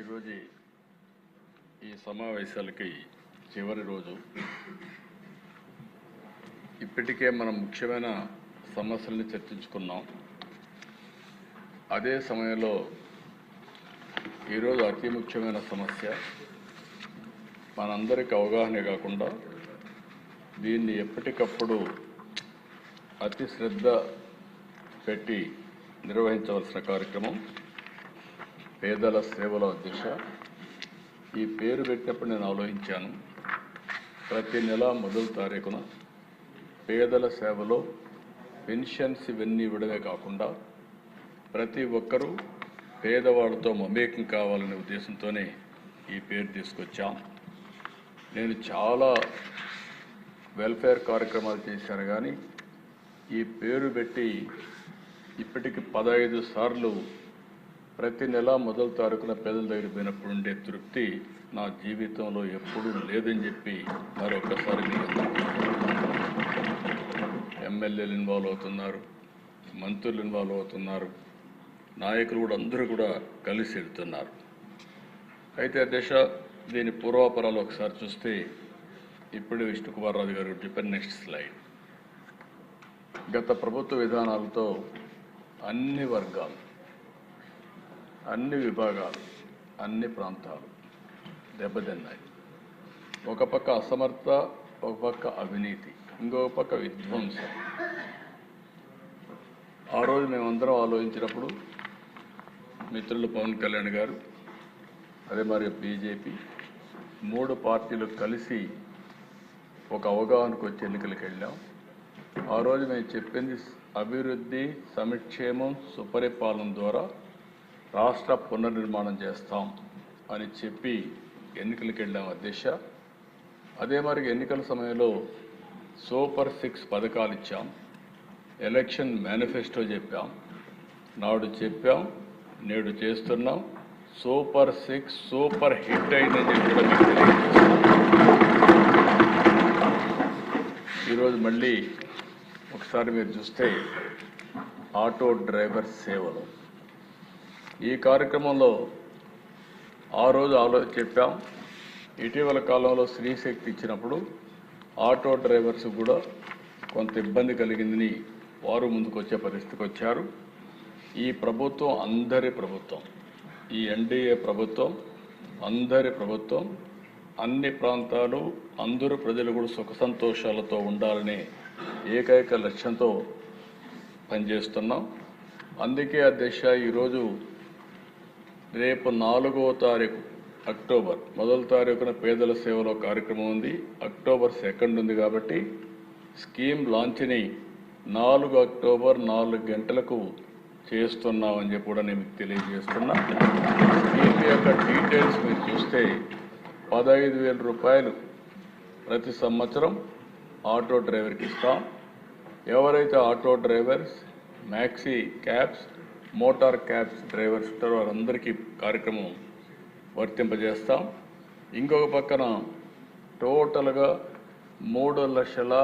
ఈరోజు ఈ సమావేశాలకి చివరి రోజు. ఇప్పటికే మనం ముఖ్యమైన సమస్యల్ని చర్చించుకున్నాం. అదే సమయంలో ఈరోజు అతి ముఖ్యమైన సమస్య మనందరికి అవగాహన కాకుండా దీన్ని ఎప్పటికప్పుడు అతి శ్రద్ధ పెట్టి నిర్వహించవలసిన కార్యక్రమం పేదల సేవల దిశ ఈ పేరు పెట్టినప్పుడు నేను ఆలోచించాను. ప్రతి నెల మొదటి తారీఖున పేదల సేవలో పెన్షన్స్ ఇవన్నీ ఇవ్వడమే కాకుండా ప్రతి ఒక్కరూ పేదవాళ్ళతో మమేకం కావాలనే ఉద్దేశంతోనే ఈ పేరు తీసుకొచ్చాం. నేను చాలా వెల్ఫేర్ కార్యక్రమాలు చేశాను కానీ ఈ పేరు పెట్టి ఇప్పటికి పదహైదు సార్లు ప్రతి నెల మొదటి తారీఖున పేదల దగ్గర పోయినప్పుడు ఉండే తృప్తి నా జీవితంలో ఎప్పుడూ లేదని చెప్పి మరొకసారి ఎమ్మెల్యేలు ఇన్వాల్వ్ అవుతున్నారు మంత్రులు ఇన్వాల్వ్ అవుతున్నారు నాయకులు కూడా అందరూ కూడా కలిసి వెళ్తున్నారు. అయితే దిశ దీని పూర్వాపరాలు ఒకసారి చూస్తే ఇప్పుడు విష్ణుకుమార్ రాజు గారు చెప్పిన నెక్స్ట్ స్లైడ్. గత ప్రభుత్వ విధానాలతో అన్ని వర్గాలు అన్ని విభాగాలు అన్ని ప్రాంతాలు దెబ్బతిన్నాయి. ఒక పక్క అసమర్థ ఒక పక్క అవినీతి ఇంకొక పక్క విధ్వంసం. ఆ రోజు మేమందరం ఆలోచించినప్పుడు మిత్రులు పవన్ కళ్యాణ్ గారు అదే మరి బీజేపీ మూడు పార్టీలు కలిసి ఒక అవగాహనకు వచ్చి ఎన్నికలకు వెళ్ళాం. ఆ రోజు మేము చెప్పింది అభివృద్ధి సంక్షేమం సుపరిపాలన ద్వారా రాష్ట్ర పునర్నిర్మాణం చేస్తాం అని చెప్పి ఎన్నికలకు వెళ్ళాం అధ్యక్ష. అదే మరి ఎన్నికల సమయంలో సూపర్ సిక్స్ పథకాలు ఇచ్చాం. ఎలక్షన్ మేనిఫెస్టో చెప్పాం. నాడు చెప్పాం నేడు చేస్తున్నాం. సూపర్ సిక్స్ సూపర్ హిట్ అయిందని చెప్పి ఈరోజు మళ్ళీ ఒకసారి మీరు చూస్తే ఆటో డ్రైవర్ సేవలు. ఈ కార్యక్రమంలో ఆ రోజు ఆలో చెప్పాం. ఇటీవల కాలంలో స్త్రీశక్తి ఇచ్చినప్పుడు ఆటో డ్రైవర్స్ కూడా కొంత ఇబ్బంది కలిగిందని వారు ముందుకు వచ్చే పరిస్థితికి వచ్చారు. ఈ ప్రభుత్వం అందరి ప్రభుత్వం ఈ ఎన్డీఏ ప్రభుత్వం అందరి ప్రభుత్వం అన్ని ప్రాంతాలు అందరూ ప్రజలు కూడా సుఖ సంతోషాలతో ఉండాలనే ఏకైక లక్ష్యంతో పనిచేస్తున్నాం. అందుకే అధ్యక్ష ఈరోజు రేపు నాలుగో తారీఖు అక్టోబర్. మొదటి తారీఖున పేదల సేవలో కార్యక్రమం ఉంది. అక్టోబర్ సెకండ్ ఉంది కాబట్టి స్కీమ్ లాంచ్ని నాలుగు అక్టోబర్ నాలుగు గంటలకు చేస్తున్నామని చెప్పి కూడా నేను మీకు తెలియజేస్తున్నా. స్కీమ్ యొక్క డీటెయిల్స్ మీరు చూస్తే పదహైదు వేల రూపాయలు ప్రతి సంవత్సరం ఆటో డ్రైవర్కి ఇస్తాం. ఎవరైతే auto drivers maxi cabs motor cabs drivers ఉంటారో వారందరికీ కార్యక్రమం వర్తింపజేస్తాం. ఇంకొక పక్కన టోటల్గా మూడు లక్షల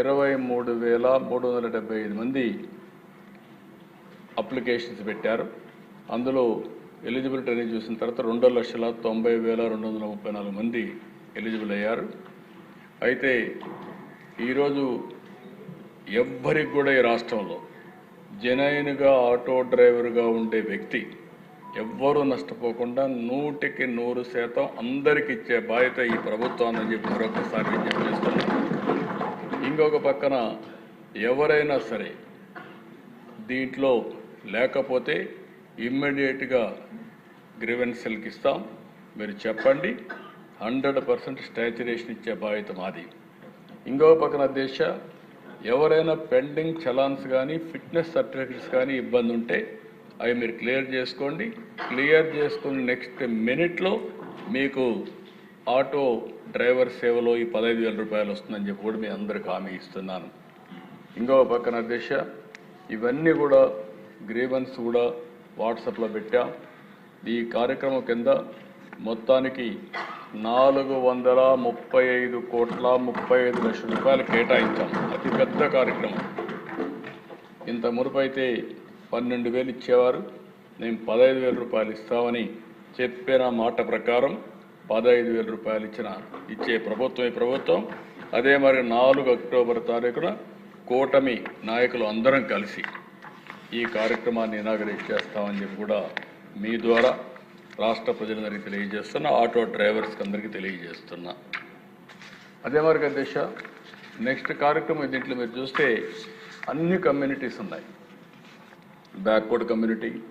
ఇరవై మూడు వేల మూడు వందల డెబ్బై ఐదు మంది అప్లికేషన్స్ పెట్టారు. అందులో ఎలిజిబిలిటీ అనేది చూసిన తర్వాత రెండు లక్షల తొంభై వేల రెండు వందల ముప్పై నాలుగు మంది ఎలిజిబుల్ అయ్యారు. అయితే ఈరోజు ఎవ్వరికి కూడా ఈ రాష్ట్రంలో జనైన్గా ఆటో డ్రైవర్గా ఉండే వ్యక్తి ఎవ్వరూ నష్టపోకుండా నూటికి నూరు శాతం అందరికి ఇచ్చే బాధ్యత ఈ ప్రభుత్వాన్ని చెప్పి మరొకసారి విజ్ఞప్తి ఇంకొక పక్కన ఎవరైనా సరే దీంట్లో లేకపోతే ఇమ్మీడియట్గా గ్రీవెన్సల్కి ఇస్తాం. మీరు చెప్పండి. హండ్రెడ్ పర్సెంట్ స్టాచ్యురేషన్ ఇచ్చే బాధ్యత మాది. ఇంకొక పక్కన దేశ ఎవరైనా పెండింగ్ చలాన్స్ కానీ ఫిట్నెస్ సర్టిఫికెట్స్ కానీ ఇబ్బంది ఉంటే అవి మీరు క్లియర్ చేసుకోండి. క్లియర్ చేసుకుని నెక్స్ట్ మినిట్లో మీకు ఆటో డ్రైవర్ సేవలో ఈ పదహైదు వేల రూపాయలు వస్తుందని చెప్పి కూడా మీ అందరికి హామీ ఇస్తున్నాను. ఇంకో పక్కన దిశ ఇవన్నీ కూడా గ్రీవెన్స్ కూడా వాట్సాప్లో పెట్టాం. ఈ కార్యక్రమం కింద మొత్తానికి నాలుగు వందల ముప్పై ఐదు కోట్ల ముప్పై ఐదు లక్షల రూపాయలు కేటాయించాం. అతిపెద్ద కార్యక్రమం. ఇంత మురుపు అయితే పన్నెండు వేలు ఇచ్చేవారు. నేను పదహైదు వేల రూపాయలు ఇస్తామని చెప్పిన మాట ప్రకారం పదహైదు వేల రూపాయలు ఇచ్చిన ఇచ్చే ప్రభుత్వం ఈ ప్రభుత్వం. అదే మరి నాలుగు అక్టోబర్ తారీఖున కూటమి నాయకులు అందరం కలిసి ఈ కార్యక్రమాన్ని ఇనాగరేట్ చేస్తామని చెప్పి కూడా మీ ద్వారా రాష్ట్ర ప్రజలందరికీ తెలియజేస్తున్నా ఆటో డ్రైవర్స్కి అందరికీ తెలియజేస్తున్నా. అదే మరి అధ్యక్ష నెక్స్ట్ కార్యక్రమం దీంట్లో మీరు చూస్తే అన్ని కమ్యూనిటీస్ ఉన్నాయి. Backward community